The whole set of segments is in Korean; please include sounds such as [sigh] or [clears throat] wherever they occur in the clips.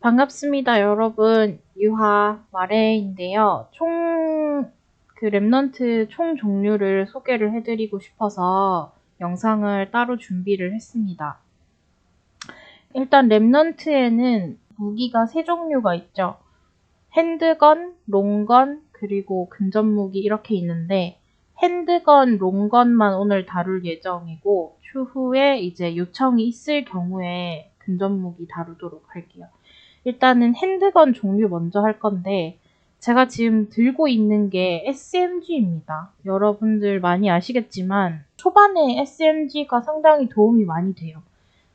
반갑습니다, 여러분. 유하 마레인데요. 총, 그 랩넌트 총 종류를 소개를 해드리고 싶어서 영상을 따로 준비를 했습니다. 일단 랩넌트에는 무기가 세 종류가 있죠. 핸드건, 롱건, 그리고 근접무기 이렇게 있는데 핸드건, 롱건만 오늘 다룰 예정이고 추후에 이제 요청이 있을 경우에 근접무기 다루도록 할게요. 일단은 핸드건 종류 먼저 할 건데 제가 지금 들고 있는 게 SMG입니다. 여러분들 많이 아시겠지만 초반에 SMG가 상당히 도움이 많이 돼요.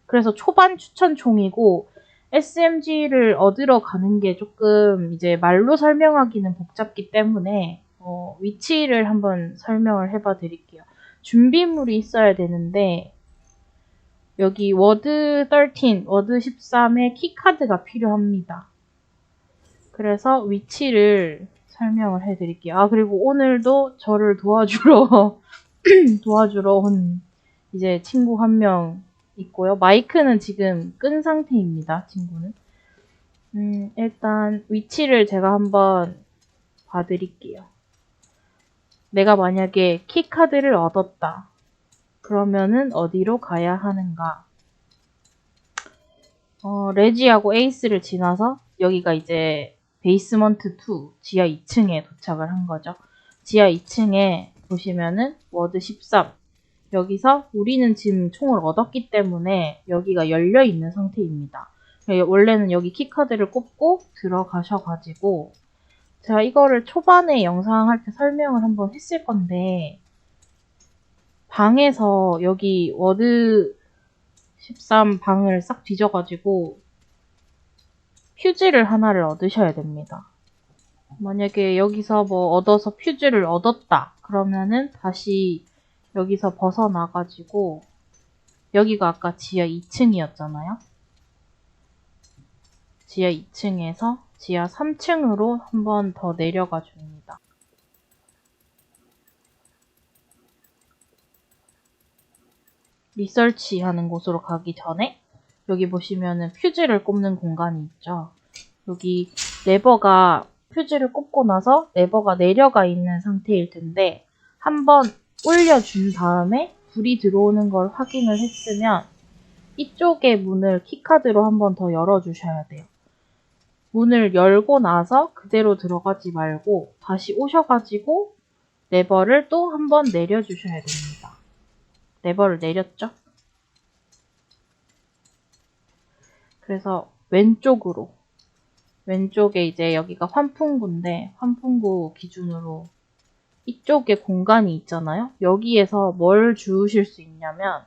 그래서 초반 추천총이고 SMG를 얻으러 가는 게 조금 이제 말로 설명하기는 복잡기 때문에 어, 위치를 한번 설명을 해봐 드릴게요. 준비물이 있어야 되는데 여기 워드 13, 워드 13의 키카드가 필요합니다. 그래서 위치를 설명을 해드릴게요. 아, 그리고 오늘도 저를 도와주러, [laughs] 도와주러 온 이제 친구 한 명 있고요. 마이크는 지금 끈 상태입니다, 친구는. 음, 일단 위치를 제가 한번 봐드릴게요. 내가 만약에 키카드를 얻었다. 그러면은 어디로 가야 하는가? 어, 레지하고 에이스를 지나서 여기가 이제 베이스먼트 2 지하 2층에 도착을 한 거죠. 지하 2층에 보시면은 워드 13 여기서 우리는 지금 총을 얻었기 때문에 여기가 열려 있는 상태입니다. 원래는 여기 키카드를 꼽고 들어가셔가지고 제가 이거를 초반에 영상 할 때 설명을 한번 했을 건데 방에서 여기 워드 13 방을 싹 뒤져가지고 퓨즈를 하나를 얻으셔야 됩니다. 만약에 여기서 뭐 얻어서 퓨즈를 얻었다. 그러면은 다시 여기서 벗어나가지고 여기가 아까 지하 2층이었잖아요. 지하 2층에서 지하 3층으로 한 번 더 내려가 줍니다. 리서치 하는 곳으로 가기 전에 여기 보시면은 퓨즈를 꼽는 공간이 있죠. 여기 레버가 퓨즈를 꼽고 나서 레버가 내려가 있는 상태일 텐데 한번 올려준 다음에 불이 들어오는 걸 확인을 했으면 이쪽의 문을 키카드로 한번 더 열어주셔야 돼요. 문을 열고 나서 그대로 들어가지 말고 다시 오셔가지고 레버를 또 한번 내려주셔야 됩니다. 레버를 내렸죠? 그래서 왼쪽으로 왼쪽에 이제 여기가 환풍구인데 환풍구 기준으로 이쪽에 공간이 있잖아요. 여기에서 뭘 주우실 수 있냐면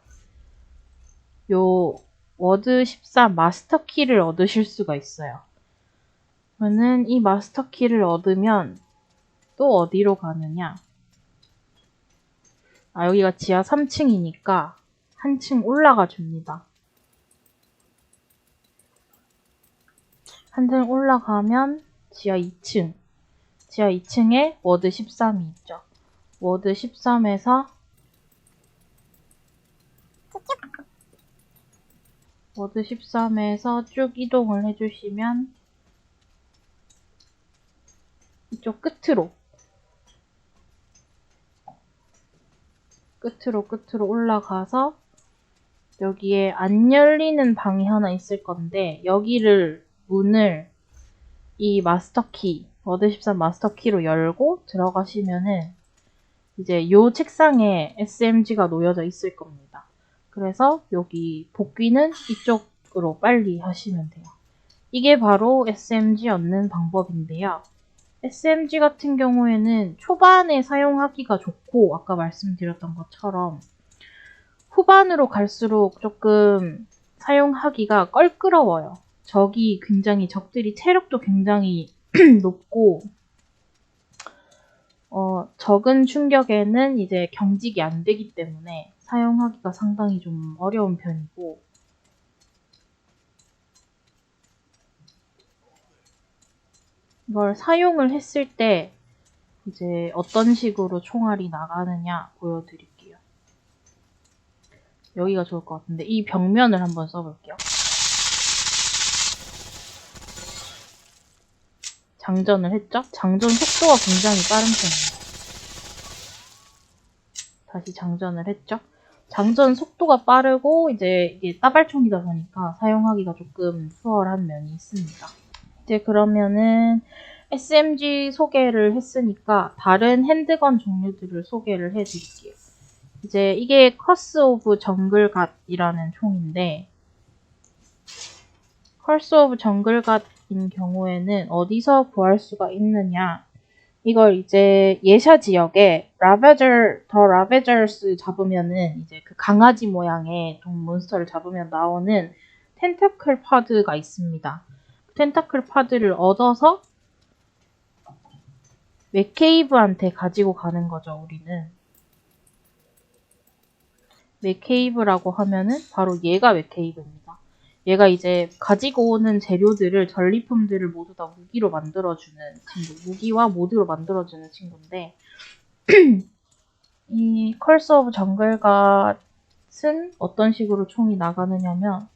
요 워드 14 마스터 키를 얻으실 수가 있어요. 그러면 이 마스터 키를 얻으면 또 어디로 가느냐? 아, 여기가 지하 3층이니까 한층 올라가 줍니다. 한층 올라가면 지하 2층. 지하 2층에 워드 13이 있죠. 워드 13에서 워드 13에서 쭉 이동을 해주시면 이쪽 끝으로 끝으로 끝으로 올라가서 여기에 안 열리는 방이 하나 있을 건데 여기를 문을 이 마스터키 워드 13 마스터키로 열고 들어가시면은 이제 요 책상에 SMG가 놓여져 있을 겁니다. 그래서 여기 복귀는 이쪽으로 빨리 하시면 돼요. 이게 바로 SMG 얻는 방법인데요. SMG 같은 경우에는 초반에 사용하기가 좋고 아까 말씀드렸던 것처럼 후반으로 갈수록 조금 사용하기가 껄끄러워요. 적이 굉장히 적들이 체력도 굉장히 [clears throat] 높고 어, 적은 충격에는 이제 경직이 안 되기 때문에 사용하기가 상당히 좀 어려운 편이고 이걸 사용을 했을 때 이제 어떤 식으로 총알이 나가느냐 보여드릴게요. 여기가 좋을 것 같은데 이 벽면을 한번 써볼게요. 장전을 했죠. 장전 속도가 굉장히 빠른 편이에요. 다시 장전을 했죠. 장전 속도가 빠르고 이제 이게 따발총이다 보니까 사용하기가 조금 수월한 면이 있습니다. 이제 그러면은 SMG 소개를 했으니까 다른 핸드건 종류들을 소개를 해드릴게요. 이제 이게 커스 오브 정글 갓이라는 총인데 커스 오브 정글 갓인 경우에는 어디서 구할 수가 있느냐 이걸 이제 예샤 지역에 라베저 더 라베저스 잡으면은 이제 그 강아지 모양의 동 몬스터를 잡으면 나오는 텐타클 파드가 있습니다. 텐타클 파드를 얻어서 맥케이브한테 가지고 가는 거죠, 우리는. 맥케이브라고 하면은 바로 얘가 맥케이브입니다. 얘가 이제 가지고 오는 재료들을 전리품들을 모두 다 무기로 만들어주는 친구, 무기와 모드로 만들어주는 친구인데 [clears throat] 이 컬스 오브 정글갓은 어떤 식으로 총이 나가느냐면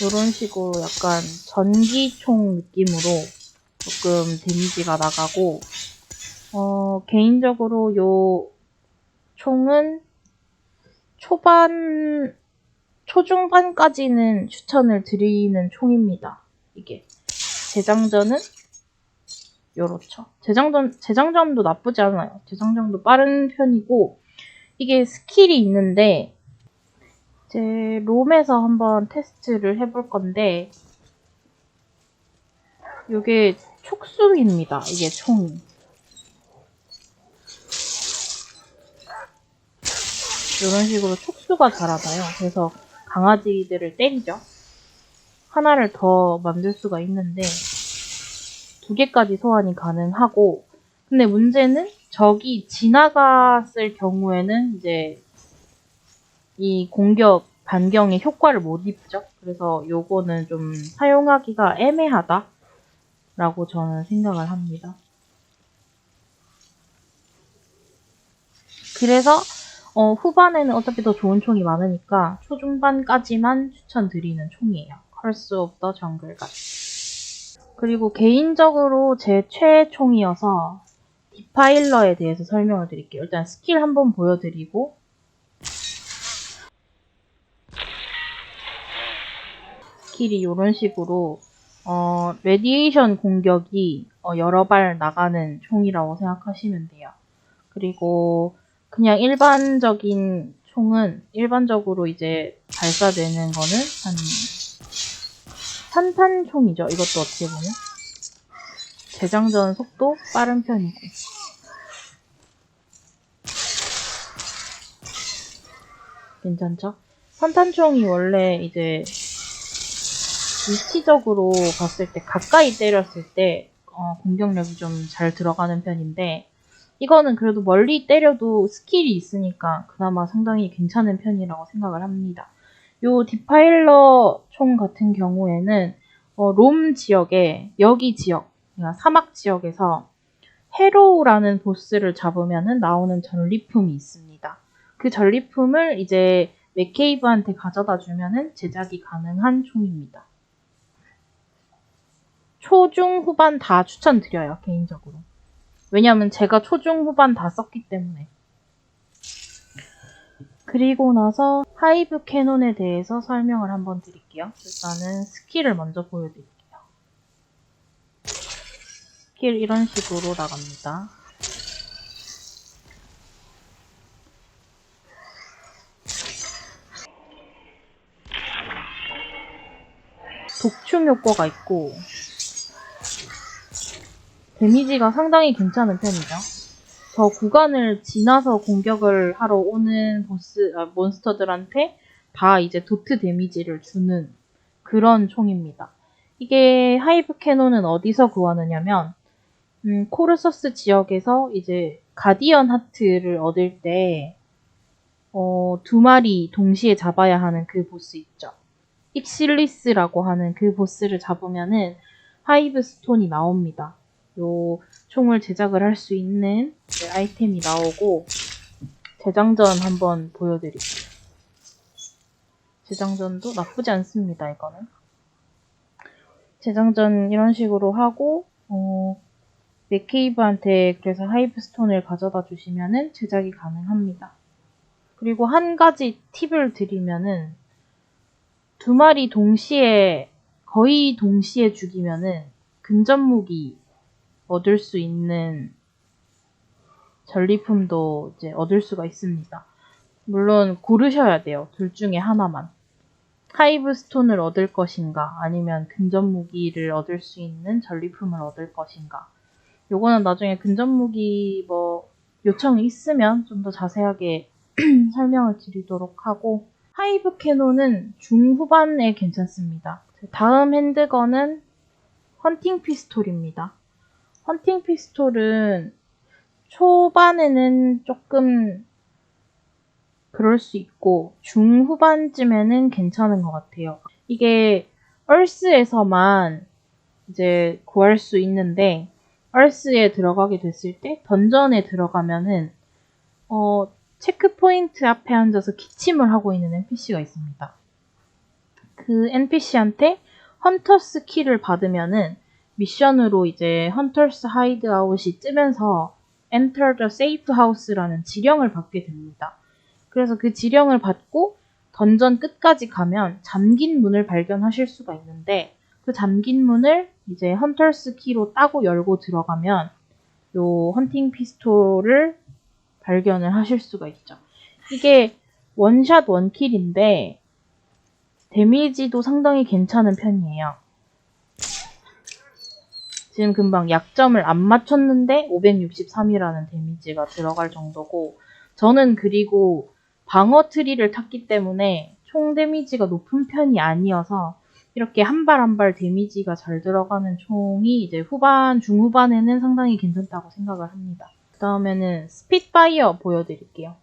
이런 식으로 약간 전기총 느낌으로 조금 데미지가 나가고 어, 개인적으로 요 총은 초반, 초중반까지는 추천을 드리는 총입니다. 이게. 재장전은 요렇죠. 재장전, 재장전도 나쁘지 않아요. 재장전도 빠른 편이고, 이게 스킬이 있는데, 이제 롬에서 한번 테스트를 해볼 건데, 요게 촉수입니다. 이게 총이. 이런 식으로 촉수가 자라나요. 그래서 강아지들을 때리죠. 하나를 더 만들 수가 있는데 두 개까지 소환이 가능하고 근데 문제는 적이 지나갔을 경우에는 이제 이 공격 반경의 효과를 못 입죠. 그래서 요거는 좀 사용하기가 애매하다라고 저는 생각을 합니다. 그래서 어, 후반에는 어차피 더 좋은 총이 많으니까 초중반까지만 추천드리는 총이에요. 컬스 오브 더 정글갓. 그리고 개인적으로 제 최애 총이어서 디파일러에 대해서 설명을 드릴게요. 일단 스킬 한번 보여드리고 스킬이 이런 식으로 어, 레디에이션 공격이 어, 여러 발 나가는 총이라고 생각하시면 돼요. 그리고 그냥 일반적인 총은 일반적으로 이제 발사되는 거는 한 산탄총이죠. 이것도 어떻게 보면 재장전 속도 빠른 편이고 괜찮죠? 산탄총이 원래 이제 위치적으로 봤을 때 가까이 때렸을 때 어, 공격력이 좀 잘 들어가는 편인데 이거는 그래도 멀리 때려도 스킬이 있으니까 그나마 상당히 괜찮은 편이라고 생각을 합니다. 요 디파일러 총 같은 경우에는 어, 롬 지역에 여기 지역, 그러니까 사막 지역에서 헤로우라는 보스를 잡으면 나오는 전리품이 있습니다. 그 전리품을 이제 맥케이브한테 가져다 주면은 제작이 가능한 총입니다. 초중 후반 다 추천드려요 개인적으로. 왜냐면 제가 초중 후반 다 썼기 때문에. 그리고 나서 하이브 캐논에 대해서 설명을 한번 드릴게요. 일단은 스킬을 먼저 보여드릴게요. 스킬 이런 식으로 나갑니다. 독춤 효과가 있고 데미지가 상당히 괜찮은 편이죠. 저 구간을 지나서 공격을 하러 오는 보스, 아, 몬스터들한테 다 이제 도트 데미지를 주는 그런 총입니다. 이게 하이브 캐논은 어디서 구하느냐면, 음, 코르서스 지역에서 이제 가디언 하트를 얻을 때, 어, 두 마리 동시에 잡아야 하는 그 보스 있죠. 익실리스라고 하는 그 보스를 잡으면은 하이브 스톤이 나옵니다. 요 총을 제작을 할 수 있는 아이템이 나오고 재장전 한번 보여드릴게요. 재장전도 나쁘지 않습니다. 이거는 재장전 이런 식으로 하고 어, 맥케이브한테 그래서 하이브스톤을 가져다 주시면은 제작이 가능합니다. 그리고 한 가지 팁을 드리면은 두 마리 동시에 거의 동시에 죽이면은 근접 무기 얻을 수 있는 전리품도 이제 얻을 수가 있습니다. 물론 고르셔야 돼요. 둘 중에 하나만. 하이브 스톤을 얻을 것인가 아니면 근접 무기를 얻을 수 있는 전리품을 얻을 것인가. 요거는 나중에 근접 무기 뭐 요청이 있으면 좀 더 자세하게 [clears throat] 설명을 드리도록 하고 하이브 캐논은 중후반에 괜찮습니다. 다음 핸드건은 헌팅 피스톨입니다. 헌팅 피스톨은 초반에는 조금 그럴 수 있고 중후반쯤에는 괜찮은 것 같아요. 이게 얼스에서만 이제 구할 수 있는데 얼스에 들어가게 됐을 때 던전에 들어가면은 어 체크 포인트 앞에 앉아서 기침을 하고 있는 NPC가 있습니다. 그 NPC한테 헌터스 키를 받으면은 미션으로 이제 헌터스 하이드아웃이 뜨면서 Enter the Safe House라는 지령을 받게 됩니다. 그래서 그 지령을 받고 던전 끝까지 가면 잠긴 문을 발견하실 수가 있는데 그 잠긴 문을 이제 헌터스 키로 따고 열고 들어가면 요 헌팅 피스톨을 발견을 하실 수가 있죠. 이게 원샷 원킬인데 데미지도 상당히 괜찮은 편이에요. 지금 금방 약점을 안 맞췄는데 563이라는 데미지가 들어갈 정도고 저는 그리고 방어 트리를 탔기 때문에 총 데미지가 높은 편이 아니어서 이렇게 한 발 한 발 데미지가 잘 들어가는 총이 이제 후반, 중후반에는 상당히 괜찮다고 생각을 합니다. 그 다음에는 스핏파이어 보여드릴게요.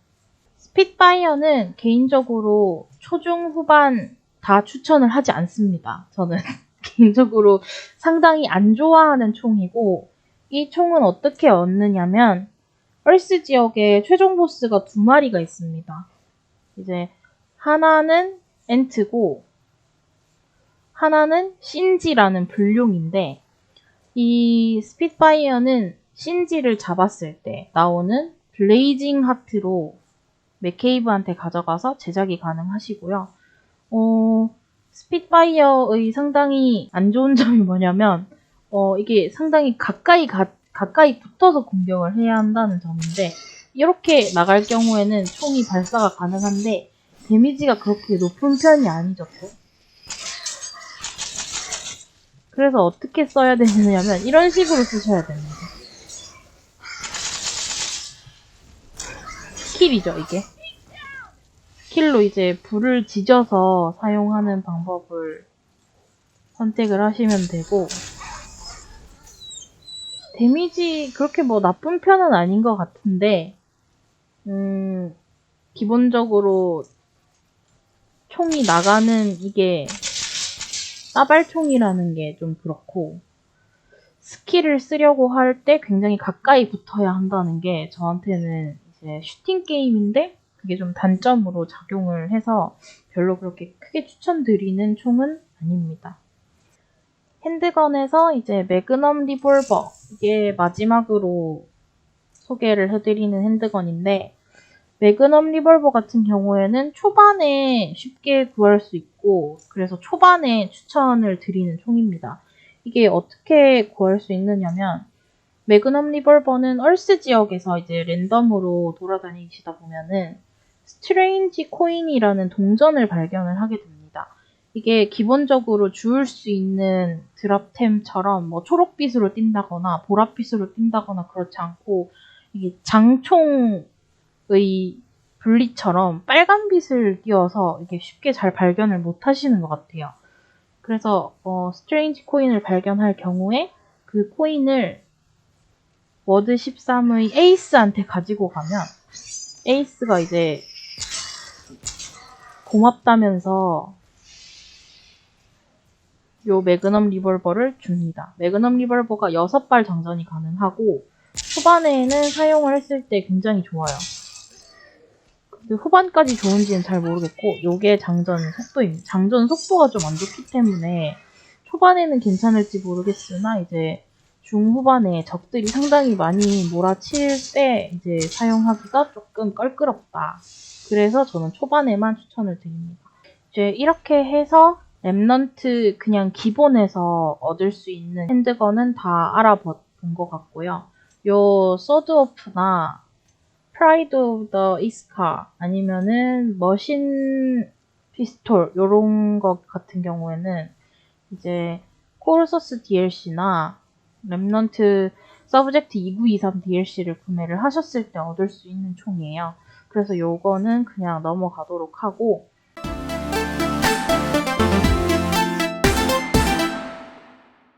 스핏파이어는 개인적으로 초중 후반 다 추천을 하지 않습니다. 저는 [laughs] 개인적으로 상당히 안 좋아하는 총이고 이 총은 어떻게 얻느냐면 얼스 지역에 최종 보스가 두 마리가 있습니다. 이제 하나는 엔트고 하나는 신지라는 불룡인데 이 스핏파이어는 신지를 잡았을 때 나오는 블레이징 하트로 맥케이브한테 가져가서 제작이 가능하시고요. 어, 스핏파이어의 상당히 안 좋은 [laughs] 점이 뭐냐면 어, 이게 상당히 가까이 가, 가까이 붙어서 공격을 해야 한다는 점인데 이렇게 나갈 경우에는 총이 발사가 가능한데 데미지가 그렇게 높은 편이 아니죠. 그래서 어떻게 써야 되느냐면 이런 식으로 쓰셔야 됩니다. 킬이죠 이게. 킬로 이제 불을 지져서 사용하는 방법을 선택을 하시면 되고 데미지 그렇게 뭐 나쁜 편은 아닌 것 같은데 음 기본적으로 총이 나가는 이게 따발총이라는 게 좀 그렇고 스킬을 쓰려고 할 때 굉장히 가까이 붙어야 한다는 게 저한테는 이제 슈팅 게임인데 그게 좀 단점으로 작용을 해서 별로 그렇게 크게 추천드리는 총은 아닙니다. 핸드건에서 이제 매그넘 리볼버 이게 마지막으로 소개를 해드리는 핸드건인데 매그넘 리볼버 같은 경우에는 초반에 쉽게 구할 수 있고 그래서 초반에 추천을 드리는 총입니다. 이게 어떻게 구할 수 있느냐면 매그넘 리볼버는 얼스 지역에서 이제 랜덤으로 돌아다니시다 보면은 스트레인지 코인이라는 동전을 발견을 하게 됩니다. 이게 기본적으로 주울 수 있는 드랍템처럼 뭐 초록빛으로 띈다거나 보랏빛으로 띈다거나 그렇지 않고 이게 장총의 분리처럼 빨간빛을 띄워서 이게 쉽게 잘 발견을 못 하시는 것 같아요. 그래서 어, 스트레인지 코인을 발견할 경우에 그 코인을 워드 13의 에이스한테 가지고 가면 에이스가 이제 고맙다면서 요 매그넘 리볼버를 줍니다. 매그넘 리볼버가 6발 장전이 가능하고 초반에는 사용을 했을 때 굉장히 좋아요. 근데 후반까지 좋은지는 잘 모르겠고 요게 장전 속도입니다. 장전 속도가 좀 안 좋기 때문에 초반에는 괜찮을지 모르겠으나 이제 중후반에 적들이 상당히 많이 몰아칠 때 이제 사용하기가 조금 껄끄럽다. 그래서 저는 초반에만 추천을 드립니다. 이제 이렇게 해서 랩넌트 그냥 기본에서 얻을 수 있는 핸드건은 다 알아본 것 같고요. 요 소드오프나 프라이드 오브 더 이스카 아니면은 머신 피스톨 요런 것 같은 경우에는 이제 코르서스 DLC나 랩넌트 서브젝트 2923 DLC를 구매를 하셨을 때 얻을 수 있는 총이에요. 그래서 요거는 그냥 넘어가도록 하고